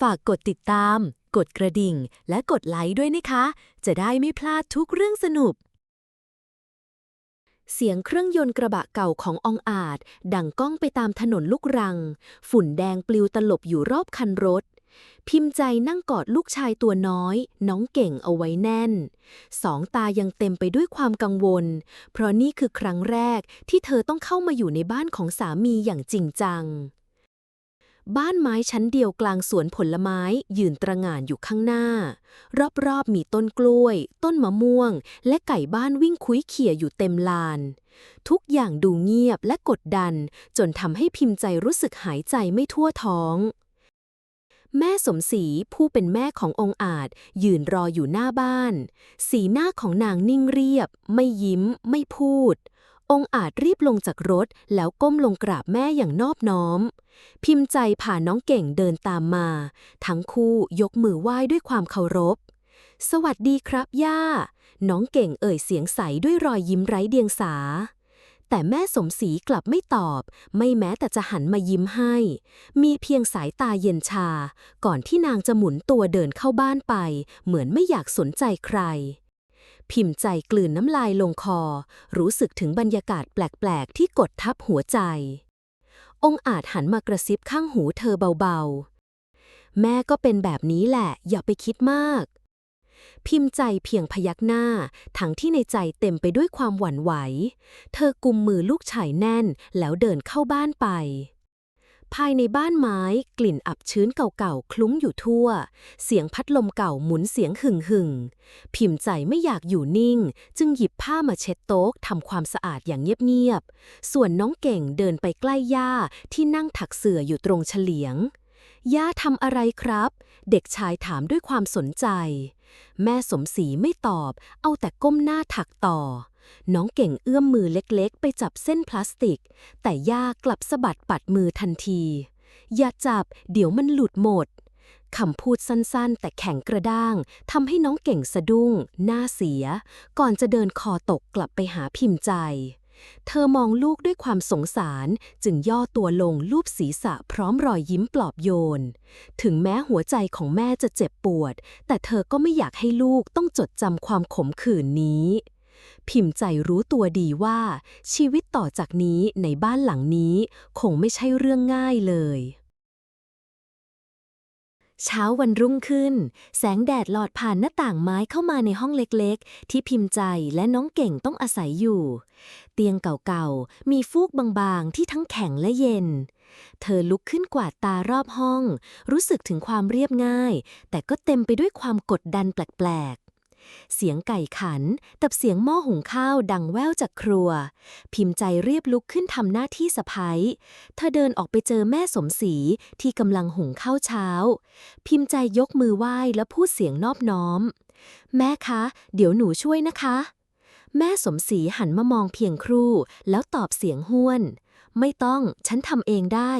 ฝากกดติดตาม กดกระดิ่ง และกดไลค์ด้วยนะคะ จะได้ไม่พลาดทุกเรื่องสนุก เสียงเครื่องยนต์กระบะเก่าขององอาจ ดังก้องไปตามถนนลูกรัง ฝุ่นแดงปลิวตลบอยู่รอบคันรถ พิมพ์ใจนั่งกอดลูกชายตัวน้อย น้องเก่งเอาไว้แน่น สองตายังเต็มไปด้วยความกังวล เพราะนี่คือครั้งแรกที่เธอต้องเข้ามาอยู่ในบ้านของสามีอย่างจริงจัง บ้านไม้ชั้นเดียวกลางสวนผลไม้ยืนตระหง่านอยู่ข้างหน้า รอบๆมีต้นกล้วย ต้นมะม่วง และไก่บ้านวิ่งคุ้ยเขี่ยอยู่เต็มลาน ทุกอย่างดูเงียบและกดดัน จนทำให้พิมพ์ใจรู้สึกหายใจไม่ทั่วท้อง แม่สมศรีผู้เป็นแม่ขององอาจ ยืนรออยู่หน้าบ้าน สีหน้าของนางนิ่งเรียบ ไม่ยิ้ม ไม่พูด องอาจรีบลงจากรถแล้วก้มลงกราบแม่อย่างนอบน้อม พิมพ์ใจผ่าน้องเก่งเดินตามมา ทั้งคู่ยกมือไหว้ด้วยความเคารพ สวัสดีครับย่า น้องเก่งเอ่ยเสียงใสด้วยรอยยิ้มไร้เดียงสา แต่แม่สมศรีกลับไม่ตอบ ไม่แม้แต่จะหันมายิ้มให้ มีเพียงสายตาเย็นชา ก่อนที่นางจะหมุนตัวเดินเข้าบ้านไป เหมือนไม่อยากสนใจใคร พิมพ์ใจกลืนน้ำลายลงคอ รู้สึกถึงบรรยากาศแปลก ๆ ที่กดทับหัวใจ องอาจหันมากระซิบข้างหูเธอเบา ๆ แม่ก็เป็นแบบนี้แหละ อย่าไปคิดมาก พิมพ์ใจเพียงพยักหน้า ทั้งที่ในใจเต็มไปด้วยความหวั่นไหว เธอกุมมือลูกชายแน่นแล้วเดินเข้าบ้านไป ภายในบ้านไม้กลิ่นอับชื้นเก่าๆ คลุ้งอยู่ทั่ว เสียงพัดลมเก่าหมุนเสียงหึ่งหึ่งๆพิมพ์ใจไม่อยากอยู่นิ่ง จึงหยิบผ้ามาเช็ดโต๊ะทำความสะอาดอย่างเงียบๆ ส่วนน้องเก่งเดินไปใกล้ย่าที่นั่งถักเสื่ออยู่ตรงเฉลียง ย่าทำอะไรครับ เด็กชายถามด้วยความสนใจ แม่สมศรีไม่ตอบ เอาแต่ก้มหน้าถักต่อ น้องเก่งเอื้อมมือเล็กๆ ไปจับเส้นพลาสติก แต่ย่ากลับสะบัดปัดมือทันที อย่าจับ เดี๋ยวมันหลุดหมดคำพูดสั้นๆ แต่แข็งกระด้างทำให้น้องเก่งสะดุ้ง หน้าเสีย ก่อนจะเดินคอตกกลับไปหาพิมพ์ใจ เธอมองลูกด้วยความสงสารจึงย่อตัวลงลูบศีรษะพร้อมรอยยิ้มปลอบโยน ถึงแม้หัวใจของแม่จะเจ็บปวด แต่เธอก็ไม่อยากให้ลูกต้องจดจำความขมขื่นนี้ พิมพ์ใจรู้ตัวดีว่า ชีวิตต่อจากนี้ในบ้านหลังนี้ คงไม่ใช่เรื่องง่ายเลย เช้าวันรุ่งขึ้น แสงแดดหลอดผ่านหน้าต่างไม้เข้ามาในห้องเล็กๆ ที่พิมพ์ใจและน้องเก่งต้องอาศัยอยู่ เตียงเก่าๆ มีฟูกบางๆ ที่ทั้งแข็งและเย็น เธอลุกขึ้นกวาดตารอบห้อง รู้สึกถึงความเรียบง่าย แต่ก็เต็มไปด้วยความกดดันแปลกๆ เสียงไก่ขันกับเสียงหม้อหุงข้าวดังแว่วจากครัว พิมพ์ใจเรียบลุกขึ้นทำหน้าที่สะพ้ายเธอเดินออกไปเจอแม่สมศรีที่กำลังหุงข้าวเช้า พิมพ์ใจยกมือไหว้และพูดเสียงนอบน้อม แม่คะ เดี๋ยวหนูช่วยนะคะ แม่สมศรีหันมามองเพียงครู่ แล้วตอบเสียงห้วน ไม่ต้อง ฉันทำเองได้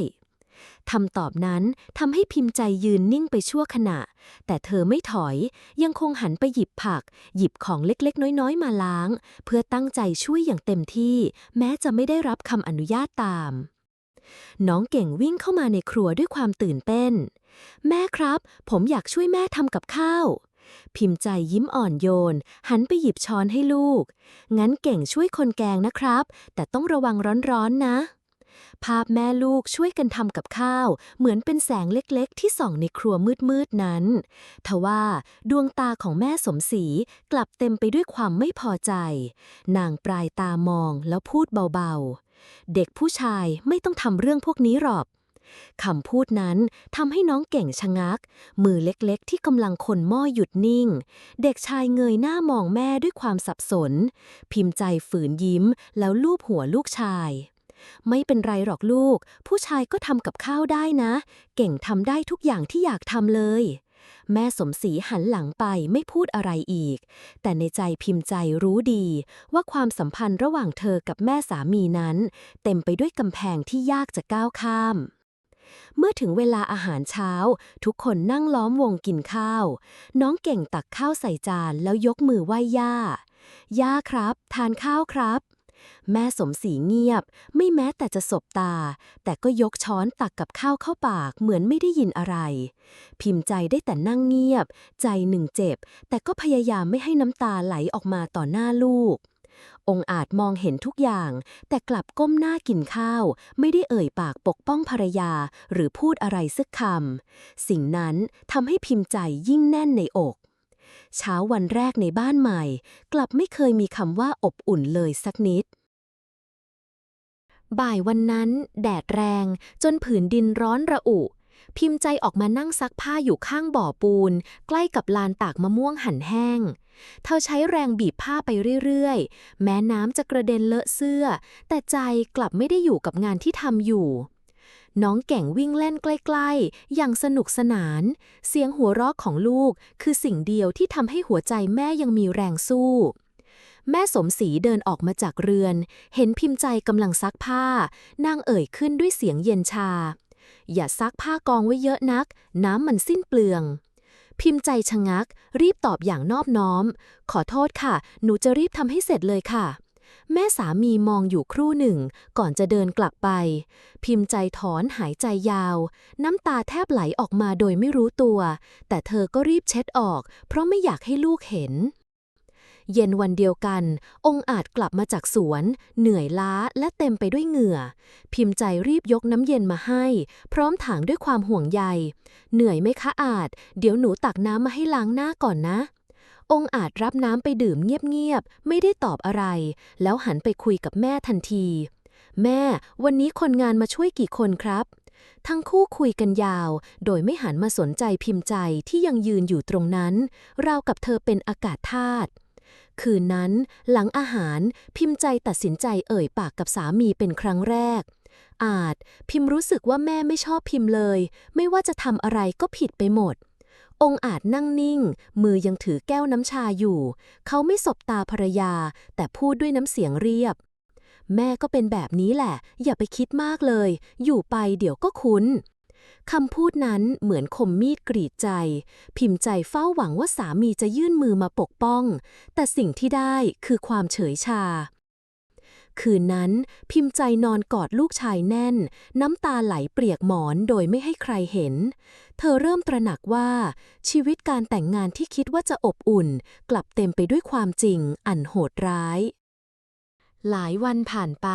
คำตอบนั้นทำให้พิมพ์ใจยืนนิ่งไปชั่วขณะ แต่เธอไม่ถอย ยังคงหันไปหยิบผัก หยิบของเล็กๆ น้อยๆ มาล้าง เพื่อตั้งใจช่วยอย่างเต็มที่ แม้จะไม่ได้รับคำอนุญาตตาม น้องเก่งวิ่งเข้ามาในครัวด้วยความตื่นเต้น แม่ครับ ผมอยากช่วยแม่ทำกับข้าว พิมพ์ใจยิ้มอ่อนโยน หันไปหยิบช้อนให้ลูก งั้นเก่งช่วยคนแกงนะครับ แต่ต้องระวังร้อนๆนะ ภาพแม่ลูกช่วยกันทำกับข้าว เหมือนเป็นแสงเล็กๆ ที่ส่องในครัวมืดๆนั้น ทว่าดวงตาของแม่สมศรีกลับเต็มไปด้วยความไม่พอใจ นางปลายตามองแล้วพูดเบาๆ เด็กผู้ชายไม่ต้องทำเรื่องพวกนี้หรอกคำพูดนั้นทำให้น้องเก่งชะงัก มือเล็กๆ ที่กำลังคนหม้อหยุดนิ่ง เด็กชายเงยหน้ามองแม่ด้วยความสับสน พิมพ์ใจฝืนยิ้มแล้วลูบหัวลูกชาย ไม่เป็นไรหรอกลูก ผู้ชายก็ทำกับข้าวได้นะ เก่งทำได้ทุกอย่างที่อยากทำเลย แม่สมศรีหันหลังไปไม่พูดอะไรอีก แต่ในใจพิมพ์ใจรู้ดี ว่าความสัมพันธ์ระหว่างเธอกับแม่สามีนั้น เต็มไปด้วยกำแพงที่ยากจะก้าวข้ามเมื่อถึงเวลาอาหารเช้า ทุกคนนั่งล้อมวงกินข้าว น้องเก่งตักข้าวใส่จานแล้วยกมือไหว้ย่า ย่าครับ ทานข้าวครับ แม่สมศรีเงียบ ไม่แม้แต่จะสบตา แต่ก็ยกช้อนตักกับข้าวเข้าปากเหมือนไม่ได้ยินอะไร พิมพ์ใจได้แต่นั่งเงียบ ใจหนึ่งเจ็บ แต่ก็พยายามไม่ให้น้ำตาไหลออกมาต่อหน้าลูก องอาจมองเห็นทุกอย่าง แต่กลับก้มหน้ากินข้าว ไม่ได้เอ่ยปากปกป้องภรรยาหรือพูดอะไรสักคำสิ่งนั้นทำให้พิมพ์ใจยิ่งแน่นในอก เช้าวันแรกในบ้านใหม่ กลับไม่เคยมีคำว่าอบอุ่นเลยสักนิด บ่ายวันนั้น แดดแรง จนผืนดินร้อนระอุ พิมพ์ใจออกมานั่งซักผ้าอยู่ข้างบ่อปูน ใกล้กับลานตากมะม่วงหั่นแห้ง เธอใช้แรงบีบผ้าไปเรื่อยๆ แม้น้ำจะกระเด็นเลอะเสื้อ แต่ใจกลับไม่ได้อยู่กับงานที่ทำอยู่ น้องแก่งวิ่งเล่นใกล้ๆ อย่างสนุกสนาน เสียงหัวเราะของลูกคือสิ่งเดียวที่ทำให้หัวใจแม่ยังมีแรงสู้ แม่สมศรีเดินออกมาจากเรือน เห็นพิมพ์ใจกำลังซักผ้า นางเอ่ยขึ้นด้วยเสียงเย็นชา อย่าซักผ้ากองไว้เยอะนัก น้ำมันสิ้นเปลืองพิมพ์ใจชะงัก รีบตอบอย่างนอบน้อม ขอโทษค่ะ หนูจะรีบทำให้เสร็จเลยค่ะ แม่สามีมองอยู่ครู่หนึ่ง ก่อนจะเดินกลับไป พิมพ์ใจถอนหายใจยาว น้ำตาแทบไหลออกมาโดยไม่รู้ตัว แต่เธอก็รีบเช็ดออก เพราะไม่อยากให้ลูกเห็น เย็นวันเดียวกัน องค์อาจกลับมาจากสวน เหนื่อยล้าและเต็มไปด้วยเหงื่อ พิมพ์ใจรีบยกน้ำเย็นมาให้ พร้อมถามด้วยความห่วงใย เหนื่อยไหมคะอาจ เดี๋ยวหนูตักน้ำมาให้ล้างหน้าก่อนนะ องค์อาจรับน้ำไปดื่มเงียบๆ ไม่ได้ตอบอะไร แล้วหันไปคุยกับแม่ทันที แม่วันนี้คนงานมาช่วยกี่คนครับ ทั้งคู่คุยกันยาว โดยไม่หันมาสนใจพิมพ์ใจที่ยังยืนอยู่ตรงนั้น ราวกับเธอเป็นอากาศธาตุคืนนั้น หลังอาหารพิมพ์ใจตัดสินใจเอ่ยปากกับสามีเป็นครั้งแรก อาจพิมพ์รู้สึกว่าแม่ไม่ชอบพิมพ์เลย ไม่ว่าจะทำอะไรก็ผิดไปหมด องอาจนั่งนิ่ง มือยังถือแก้วน้ำชาอยู่ เขาไม่สบตาภรรยา แต่พูดด้วยน้ำเสียงเรียบ แม่ก็เป็นแบบนี้แหละ อย่าไปคิดมากเลย อยู่ไปเดี๋ยวก็คุ้นคำพูดนั้นเหมือนคมมีดกรีดใจ พิมพ์ใจเฝ้าหวังว่าสามีจะยื่นมือมาปกป้อง แต่สิ่งที่ได้คือความเฉยชา คืนนั้น พิมพ์ใจนอนกอดลูกชายแน่น น้ำตาไหลเปรียกหมอนโดยไม่ให้ใครเห็น เธอเริ่มตระหนักว่า ชีวิตการแต่งงานที่คิดว่าจะอบอุ่น กลับเต็มไปด้วยความจริง อันโหดร้ายหลายวันผ่านไป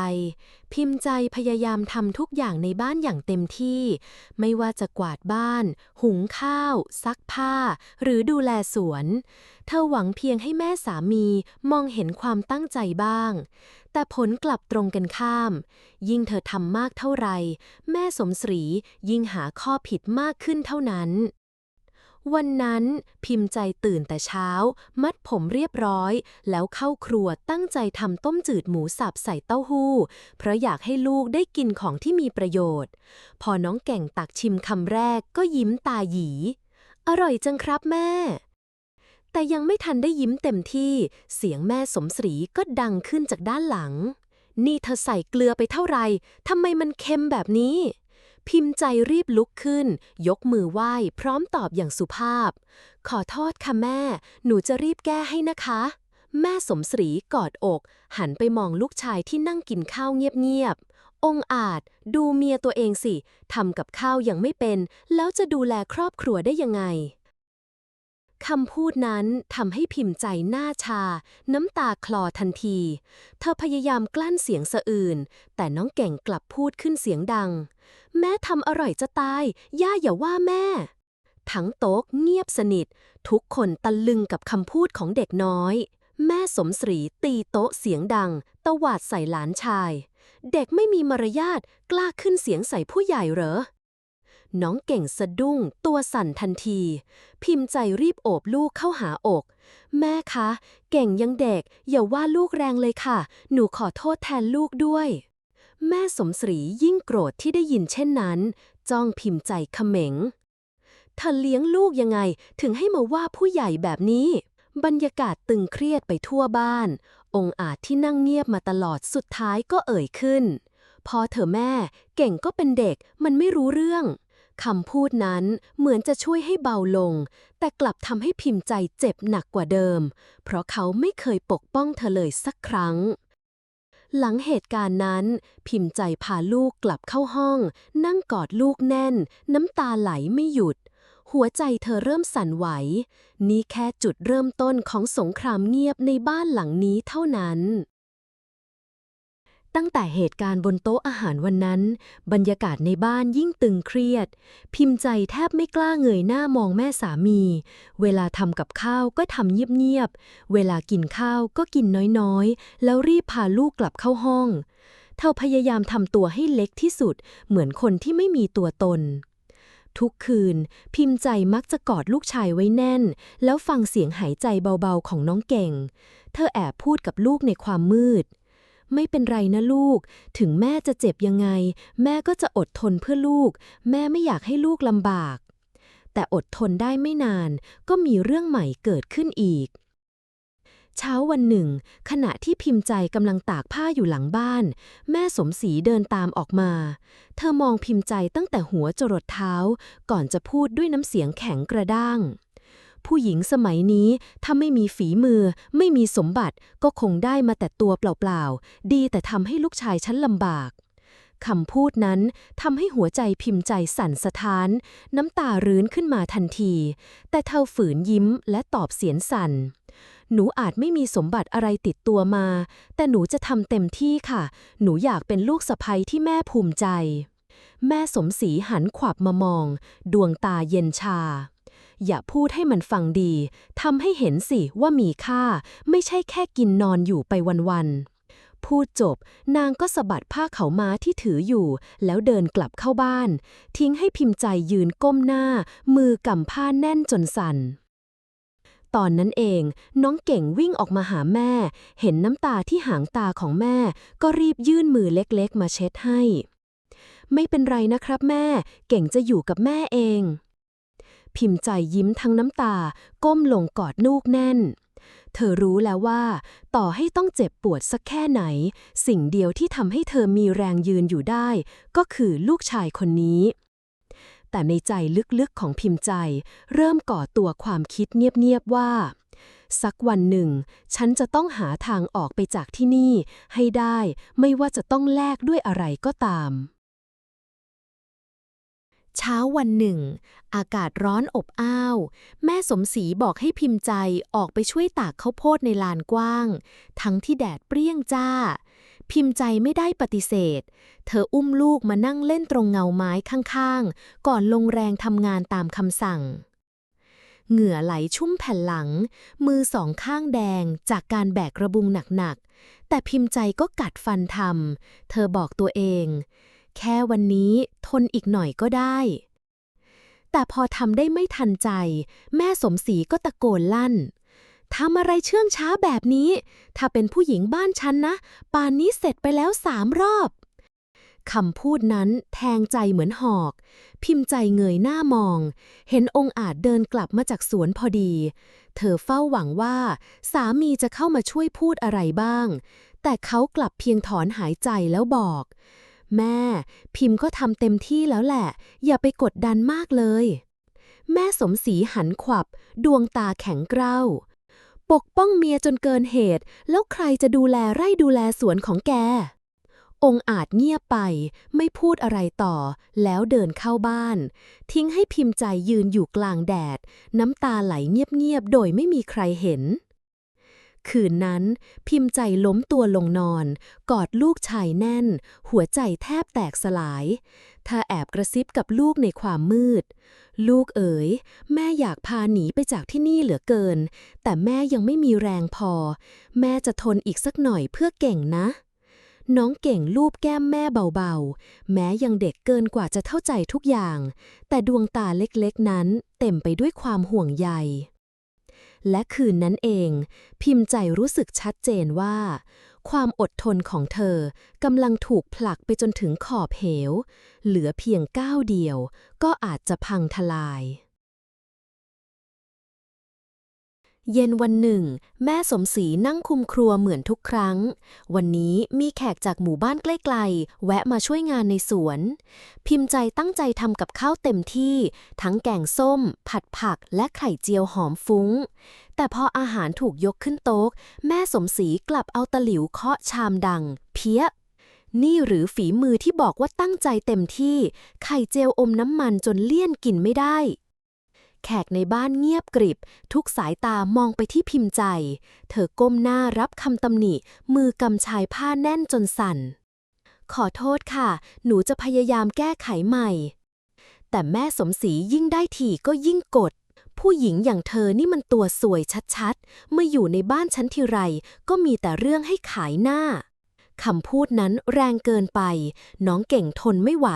พิมพ์ใจพยายามทำทุกอย่างในบ้านอย่างเต็มที่ ไม่ว่าจะกวาดบ้าน หุงข้าว ซักผ้า หรือดูแลสวน เธอหวังเพียงให้แม่สามีมองเห็นความตั้งใจบ้าง แต่ผลกลับตรงกันข้าม ยิ่งเธอทำมากเท่าไร แม่สมศรียิ่งหาข้อผิดมากขึ้นเท่านั้น วันนั้นพิมพ์ใจตื่นแต่เช้า มัดผมเรียบร้อย แล้วเข้าครัวตั้งใจทำต้มจืดหมูสับใส่เต้าหู้ เพราะอยากให้ลูกได้กินของที่มีประโยชน์ พอน้องแก่งตักชิมคำแรกก็ยิ้มตาหยี อร่อยจังครับแม่ แต่ยังไม่ทันได้ยิ้มเต็มที่ เสียงแม่สมศรีก็ดังขึ้นจากด้านหลัง นี่เธอใส่เกลือไปเท่าไหร่ทำไมมันเค็มแบบนี้ พิมพ์ใจรีบลุกขึ้น ยกมือไหว้ พร้อมตอบอย่างสุภาพ ขอโทษค่ะแม่ หนูจะรีบแก้ให้นะคะ แม่สมศรีกอดอก หันไปมองลูกชายที่นั่งกินข้าวเงียบๆ องอาจ ดูเมียตัวเองสิทำกับข้าวยังไม่เป็น แล้วจะดูแลครอบครัวได้ยังไง คำพูดนั้นทำให้พิมพ์ใจหน้าชา น้ำตาคลอทันที เธอพยายามกลั้นเสียงสะอื่น แต่น้องเก่งกลับพูดขึ้นเสียงดัง แม่ทำอร่อยจะตาย ย่าอย่าว่าแม่ ทั้งโต๊ะเงียบสนิท ทุกคนตะลึงกับคำพูดของเด็กน้อย แม่สมศรีตีโต๊ะเสียงดัง ตวาดใส่หลานชาย เด็กไม่มีมารยาทกล้าขึ้นเสียงใส่ผู้ใหญ่เหรอ น้องเก่งสะดุ้ง ตัวสั่นทันที พิมพ์ใจรีบโอบลูกเข้าหาอก แม่คะ เก่งยังเด็ก อย่าว่าลูกแรงเลยค่ะ หนูขอโทษแทนลูกด้วย แม่สมศรียิ่งโกรธที่ได้ยินเช่นนั้น จ้องพิมพ์ใจเขม็งเธอเลี้ยงลูกยังไงถึงให้มาว่าผู้ใหญ่แบบนี้ บรรยากาศตึงเครียดไปทั่วบ้าน องอาจที่นั่งเงียบมาตลอดสุดท้ายก็เอ่ยขึ้น พอเธอแม่เก่งก็เป็นเด็กมันไม่รู้เรื่อง คำพูดนั้นเหมือนจะช่วยให้เบาลง แต่กลับทำให้พิมพ์ใจเจ็บหนักกว่าเดิม เพราะเขาไม่เคยปกป้องเธอเลยสักครั้ง หลังเหตุการณ์นั้น พิมพ์ใจพาลูกกลับเข้าห้อง นั่งกอดลูกแน่น น้ำตาไหลไม่หยุด หัวใจเธอเริ่มสั่นไหว นี่แค่จุดเริ่มต้นของสงครามเงียบในบ้านหลังนี้เท่านั้น ตั้งแต่เหตุการณ์บนโต๊ะอาหารวันนั้น บรรยากาศในบ้านยิ่งตึงเครียด พิมพ์ใจแทบไม่กล้าเงยหน้ามองแม่สามี เวลาทำกับข้าวก็ทำเงียบๆ เวลากินข้าวก็กินน้อยๆ แล้วรีบพาลูกกลับเข้าห้อง เธอพยายามทำตัวให้เล็กที่สุด เหมือนคนที่ไม่มีตัวตนทุกคืน พิมพ์ใจมักจะกอดลูกชายไว้แน่น แล้วฟังเสียงหายใจเบาๆของน้องเก่ง เธอแอบพูดกับลูกในความมืด ไม่เป็นไรนะลูก ถึงแม่จะเจ็บยังไง แม่ก็จะอดทนเพื่อลูก แม่ไม่อยากให้ลูกลำบาก แต่อดทนได้ไม่นาน ก็มีเรื่องใหม่เกิดขึ้นอีก เช้าวันหนึ่ง ขณะที่พิมพ์ใจกำลังตากผ้าอยู่หลังบ้าน แม่สมศรีเดินตามออกมา เธอมองพิมพ์ใจตั้งแต่หัวจรดเท้า ก่อนจะพูดด้วยน้ำเสียงแข็งกระด้าง ผู้หญิงสมัยนี้ ถ้าไม่มีฝีมือ ไม่มีสมบัติ ก็คงได้มาแต่ตัวเปล่าๆ ดีแต่ทำให้ลูกชายฉันลำบากคำพูดนั้นทำให้หัวใจพิมพ์ใจสั่นสะท้าน น้ำตารื้นขึ้นมาทันที แต่เธอฝืนยิ้มและตอบเสียงสั่น หนูอาจไม่มีสมบัติอะไรติดตัวมา แต่หนูจะทำเต็มที่ค่ะ หนูอยากเป็นลูกสะใภ้ที่แม่ภูมิใจ แม่สมศรีหันขวับมามอง ดวงตาเย็นชา อย่าพูดให้มันฟังดีทำให้เห็นสิว่ามีค่า ไม่ใช่แค่กินนอนอยู่ไปวันๆ พูดจบ นางก็สะบัดผ้าเขาม้าที่ถืออยู่ แล้วเดินกลับเข้าบ้าน ทิ้งให้พิมพ์ใจยืนก้มหน้า มือกำผ้าแน่นจนสั่นตอนนั้นเองน้องเก่งวิ่งออกมาหาแม่ เห็นน้ำตาที่หางตาของแม่ ก็รีบยื่นมือเล็กๆ มาเช็ดให้ ไม่เป็นไรนะครับแม่ เก่งจะอยู่กับแม่เอง พิมพ์ใจยิ้มทั้งน้ำตา ก้มลงกอดลูกแน่น เธอรู้แล้วว่า ต่อให้ต้องเจ็บปวดสักแค่ไหน สิ่งเดียวที่ทำให้เธอมีแรงยืนอยู่ได้ ก็คือลูกชายคนนี้ แต่ในใจลึกๆของพิมพ์ใจ เริ่มก่อตัวความคิดเงียบๆว่าสักวันหนึ่ง ฉันจะต้องหาทางออกไปจากที่นี่ ให้ได้ไม่ว่าจะต้องแลกด้วยอะไรก็ตาม เช้าวันหนึ่ง อากาศร้อนอบอ้าว แม่สมศรีบอกให้พิมพ์ใจออกไปช่วยตากข้าวโพดในลานกว้าง ทั้งที่แดดเปรี้ยงจ้า พิมพ์ใจไม่ได้ปฏิเสธ เธออุ้มลูกมานั่งเล่นตรงเงาไม้ข้างๆ ก่อนลงแรงทำงานตามคำสั่ง เหงื่อไหลชุ่มแผ่นหลัง มือสองข้างแดงจากการแบกกระบุงหนักๆ แต่พิมพ์ใจก็กัดฟันทำเธอบอกตัวเอง แค่วันนี้ทนอีกหน่อยก็ได้ แต่พอทำได้ไม่ทันใจ แม่สมศรีก็ตะโกนลั่นทำอะไรเชื่องช้าแบบนี้ ถ้าเป็นผู้หญิงบ้านฉันนะ ป่านนี้เสร็จไปแล้วสามรอบคำพูดนั้นแทงใจเหมือนหอก พิมพ์ใจเงยหน้ามอง เห็นองค์อาจเดินกลับมาจากสวนพอดี เธอเฝ้าหวังว่า สามีจะเข้ามาช่วยพูดอะไรบ้าง แต่เขากลับเพียงถอนหายใจแล้วบอก แม่ พิมพ์ก็ทำเต็มที่แล้วแหละ อย่าไปกดดันมากเลย แม่สมศรีหันขวับ ดวงตาแข็งเกร้า ปกป้องเมียจนเกินเหตุ แล้วใครจะดูแลไร่ดูแลสวนของแก องอาจเงียบไป ไม่พูดอะไรต่อ แล้วเดินเข้าบ้าน ทิ้งให้พิมพ์ใจยืนอยู่กลางแดด น้ำตาไหลเงียบๆ โดยไม่มีใครเห็น คืนนั้น พิมพ์ใจล้มตัวลงนอน กอดลูกชายแน่น หัวใจแทบแตกสลายเธอแอบกระซิบกับลูกในความมืด ลูกเอ๋ย แม่อยากพาหนีไปจากที่นี่เหลือเกิน แต่แม่ยังไม่มีแรงพอ แม่จะทนอีกสักหน่อยเพื่อเก่งนะน้องเก่งลูบแก้มแม่เบาๆ แม้ยังเด็กเกินกว่าจะเข้าใจทุกอย่าง แต่ดวงตาเล็กๆนั้นเต็มไปด้วยความห่วงใย และคืนนั้นเอง พิมพ์ใจรู้สึกชัดเจนว่า ความอดทนของเธอกำลังถูกผลักไปจนถึงขอบเหว เหลือเพียงก้าวเดียว ก็อาจจะพังทลาย เย็นวันหนึ่ง แม่สมศรีนั่งคุมครัวเหมือนทุกครั้ง วันนี้มีแขกจากหมู่บ้านใกล้ๆ แวะมาช่วยงานในสวน พิมพ์ใจตั้งใจทำกับข้าวเต็มที่ ทั้งแกงส้ม ผัดผักและไข่เจียวหอมฟุ้ง แต่พออาหารถูกยกขึ้นโต๊ะ แม่สมศรีกลับเอาตะหลิวเคาะชามดัง เพี้ยนี่หรือฝีมือที่บอกว่าตั้งใจเต็มที่ ไข่เจลอมน้ำมันจนเลี่ยนกินไม่ได้ แขกในบ้านเงียบกริบ ทุกสายตามองไปที่พิมพ์ใจ เธอก้มหน้ารับคำตำหนิ มือกำชายผ้าแน่นจนสั่น ขอโทษค่ะ หนูจะพยายามแก้ไขใหม่ แต่แม่สมศรียิ่งได้ถี่ก็ยิ่งกด ผู้หญิงอย่างเธอนี่มันตัวสวยชัดๆ เมื่ออยู่ในบ้านฉันทีไร ก็มีแต่เรื่องให้ขายหน้าคำพูดนั้นแรงเกินไป น้องเก่งทนไม่ไหว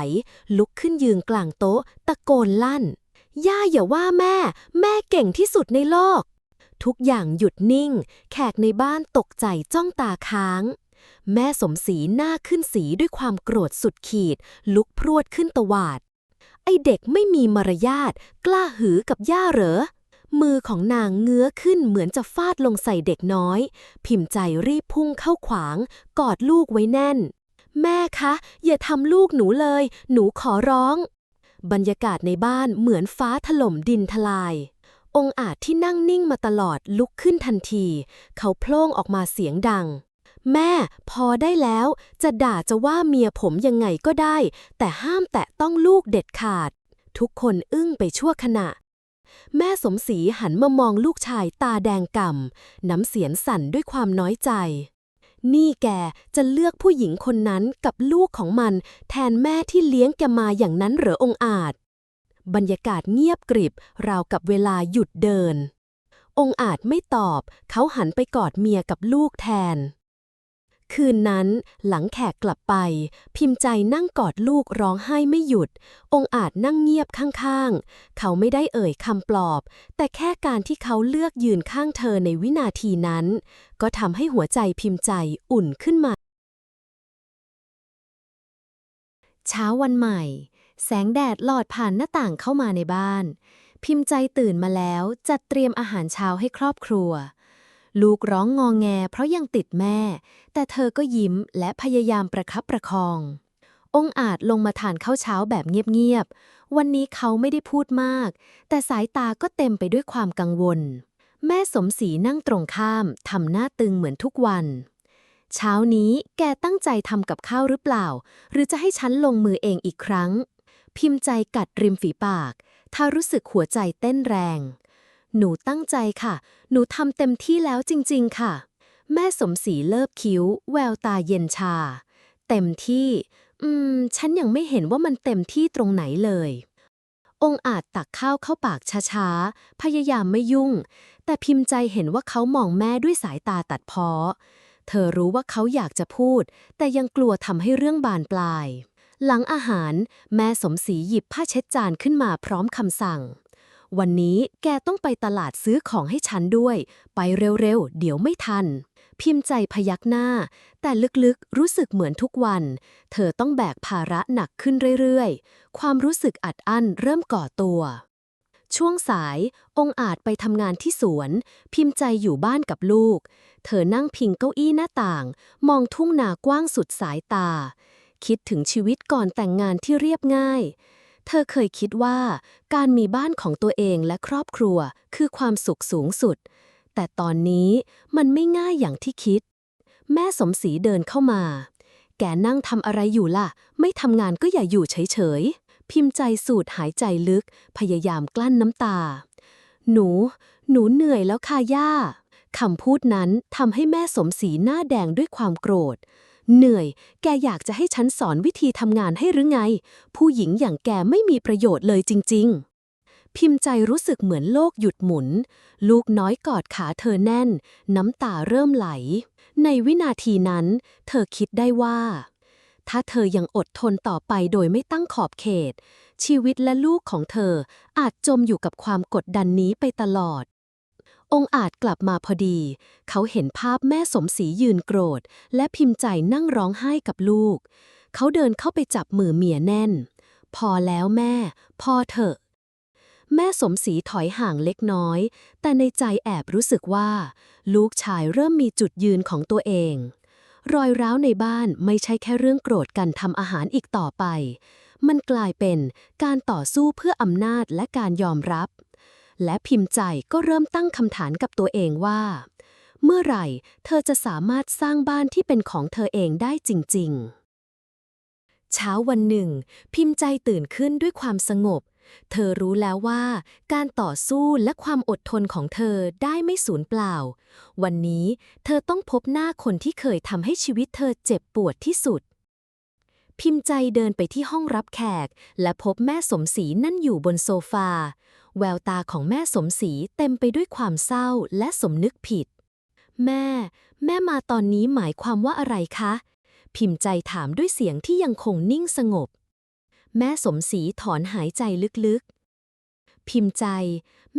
ลุกขึ้นยืนกลางโต๊ะ ตะโกนลั่น ย่าอย่าว่าแม่ แม่เก่งที่สุดในโลก ทุกอย่างหยุดนิ่ง แขกในบ้านตกใจจ้องตาค้าง แม่สมศรีหน้าขึ้นสีด้วยความโกรธสุดขีด ลุกพรวดขึ้นตวาด ไอเด็กไม่มีมารยาทกล้าหือกับย่าเหรอ มือของนางเงื้อขึ้นเหมือนจะฟาดลงใส่เด็กน้อย พิมพ์ใจรีบพุ่งเข้าขวาง กอดลูกไว้แน่น แม่คะ อย่าทำลูกหนูเลย หนูขอร้อง บรรยากาศในบ้านเหมือนฟ้าถล่มดินทลาย องอาจที่นั่งนิ่งมาตลอดลุกขึ้นทันที เขาโพล่งออกมาเสียงดัง แม่พอได้แล้ว จะด่าจะว่าเมียผมยังไงก็ได้ แต่ห้ามแตะต้องลูกเด็ดขาด ทุกคนอึ้งไปชั่วขณะ แม่สมศรีหันมามองลูกชายตาแดงก่ำน้ำเสียงสั่นด้วยความน้อยใจ นี่แกจะเลือกผู้หญิงคนนั้นกับลูกของมัน แทนแม่ที่เลี้ยงแกมาอย่างนั้นเหรอองอาจ บรรยากาศเงียบกริบ ราวกับเวลาหยุดเดิน องอาจไม่ตอบ เขาหันไปกอดเมียกับลูกแทน คืนนั้นหลังแขกกลับไป พิมพ์ใจนั่งกอดลูกร้องไห้ไม่หยุด องอาจนั่งเงียบข้างๆ เขาไม่ได้เอ่ยคำปลอบ แต่แค่การที่เขาเลือกยืนข้างเธอในวินาทีนั้น ก็ทำให้หัวใจพิมพ์ใจอุ่นขึ้นมา เช้าวันใหม่ แสงแดดหลอดผ่านหน้าต่างเข้ามาในบ้าน พิมพ์ใจตื่นมาแล้วจัดเตรียมอาหารเช้าให้ครอบครัว ลูกร้องงองแงเพราะยังติดแม่ แต่เธอก็ยิ้มและพยายามประคับประคอง องอาจลงมาทานข้าวเช้าแบบเงียบๆ วันนี้เขาไม่ได้พูดมาก แต่สายตาก็เต็มไปด้วยความกังวล แม่สมศรีนั่งตรงข้ามทำหน้าตึงเหมือนทุกวัน เช้านี้แกตั้งใจทำกับข้าวหรือเปล่า หรือจะให้ฉันลงมือเองอีกครั้ง พิมพ์ใจกัดริมฝีปาก ถ้ารู้สึกหัวใจเต้นแรง หนูตั้งใจค่ะ หนูทำเต็มที่แล้วจริง ๆ ค่ะ แม่สมศรีเลิบคิ้ว แววตาเย็นชา เต็มที่ อืม ฉันยังไม่เห็นว่ามันเต็มที่ตรงไหนเลย องอาจตักข้าวเข้าปากช้าๆ พยายามไม่ยุ่ง แต่พิมพ์ใจเห็นว่าเขามองแม่ด้วยสายตาตัดพ้อ เธอรู้ว่าเขาอยากจะพูด แต่ยังกลัวทำให้เรื่องบานปลาย หลังอาหาร แม่สมศรีหยิบผ้าเช็ดจานขึ้นมาพร้อมคำสั่ง วันนี้แกต้องไปตลาดซื้อของให้ฉันด้วย ไปเร็วๆ เดี๋ยวไม่ทัน พิมพ์ใจพยักหน้า แต่ลึกๆ รู้สึกเหมือนทุกวัน เธอต้องแบกภาระหนักขึ้นเรื่อยๆ ความรู้สึกอัดอั้นเริ่มก่อตัวช่วงสาย องอาจไปทำงานที่สวน พิมพ์ใจอยู่บ้านกับลูก เธอนั่งพิงเก้าอี้หน้าต่าง มองทุ่งนากว้างสุดสายตา คิดถึงชีวิตก่อนแต่งงานที่เรียบง่าย เธอเคยคิดว่าการมีบ้านของตัวเองและครอบครัวคือความสุขสูงสุด แต่ตอนนี้มันไม่ง่ายอย่างที่คิด แม่สมศรีเดินเข้ามา แกนั่งทำอะไรอยู่ล่ะ ไม่ทำงานก็อย่าอยู่เฉยๆ พิมพ์ใจสูดหายใจลึก พยายามกลั้นน้ำตา หนู หนูเหนื่อยแล้วค่ะย่าคำพูดนั้นทำให้แม่สมศรีหน้าแดงด้วยความโกรธ เหนื่อย แกอยากจะให้ฉันสอนวิธีทำงานให้หรือไง ผู้หญิงอย่างแกไม่มีประโยชน์เลยจริง ๆ พิมพ์ใจรู้สึกเหมือนโลกหยุดหมุน ลูกน้อยกอดขาเธอแน่น น้ำตาเริ่มไหล ในวินาทีนั้น เธอคิดได้ว่า ถ้าเธอยังอดทนต่อไปโดยไม่ตั้งขอบเขต ชีวิตและลูกของเธออาจจมอยู่กับความกดดันนี้ไปตลอด องค์อาจกลับมาพอดี เขาเห็นภาพแม่สมศรียืนโกรธ และพิมพ์ใจนั่งร้องไห้กับลูก เขาเดินเข้าไปจับมือเมียแน่น พอแล้วแม่ พอเถอะ แม่สมศรีถอยห่างเล็กน้อย แต่ในใจแอบรู้สึกว่า ลูกชายเริ่มมีจุดยืนของตัวเอง รอยร้าวในบ้านไม่ใช่แค่เรื่องโกรธกันทำอาหารอีกต่อไป มันกลายเป็นการต่อสู้เพื่ออำนาจและการยอมรับ และพิมพ์ใจก็เริ่มตั้งคำถามกับตัวเองว่า เมื่อไหร่เธอจะสามารถสร้างบ้านที่เป็นของเธอเองได้จริง ๆ เช้าวันหนึ่ง พิมพ์ใจตื่นขึ้นด้วยความสงบ เธอรู้แล้วว่าการต่อสู้และความอดทนของเธอได้ไม่สูญเปล่า วันนี้เธอต้องพบหน้าคนที่เคยทำให้ชีวิตเธอเจ็บปวดที่สุดพิมพ์ใจเดินไปที่ห้องรับแขก และพบแม่สมศรีนั่นอยู่บนโซฟา แววตาของแม่สมศรีเต็มไปด้วยความเศร้าและสมนึกผิด แม่ แม่มาตอนนี้หมายความว่าอะไรคะ พิมพ์ใจถามด้วยเสียงที่ยังคงนิ่งสงบ แม่สมศรีถอนหายใจลึกๆ พิมพ์ใจ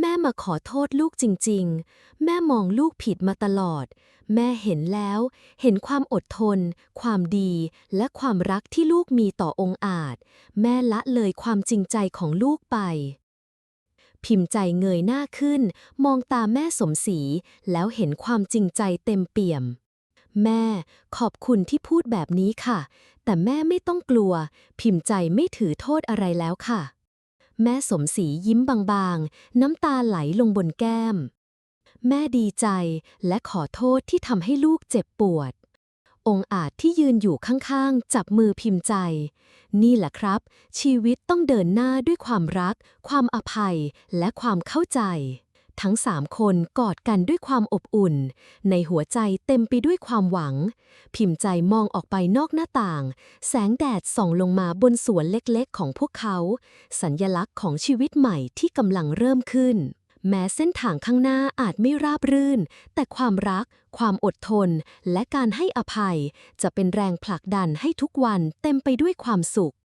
แม่มาขอโทษลูกจริง ๆ แม่มองลูกผิดมาตลอด แม่เห็นแล้ว เห็นความอดทน ความดี และความรักที่ลูกมีต่อองค์อาจ แม่ละเลยความจริงใจของลูกไป พิมพ์ใจเงยหน้าขึ้น มองตาแม่สมศรีแล้วเห็นความจริงใจเต็มเปี่ยม แม่ขอบคุณที่พูดแบบนี้ค่ะ แต่แม่ไม่ต้องกลัว พิมพ์ใจไม่ถือโทษอะไรแล้วค่ะ แม่สมศรียิ้มบางๆ น้ำตาไหลลงบนแก้ม แม่ดีใจและขอโทษที่ทำให้ลูกเจ็บปวด องค์อาจที่ยืนอยู่ข้างๆ จับมือพิมพ์ใจ นี่แหละครับ ชีวิตต้องเดินหน้าด้วยความรัก ความอภัย และความเข้าใจ ทั้งสามคนกอดกันด้วยความอบอุ่น ในหัวใจเต็มไปด้วยความหวัง พิมพ์ใจมองออกไปนอกหน้าต่าง แสงแดดส่องลงมาบนสวนเล็กๆ ของพวกเขา สัญญลักษณ์ของชีวิตใหม่ที่กำลังเริ่มขึ้น แม้เส้นทางข้างหน้าอาจไม่ราบรื่น แต่ความรัก ความอดทน และการให้อภัย จะเป็นแรงผลักดันให้ทุกวันเต็มไปด้วยความสุข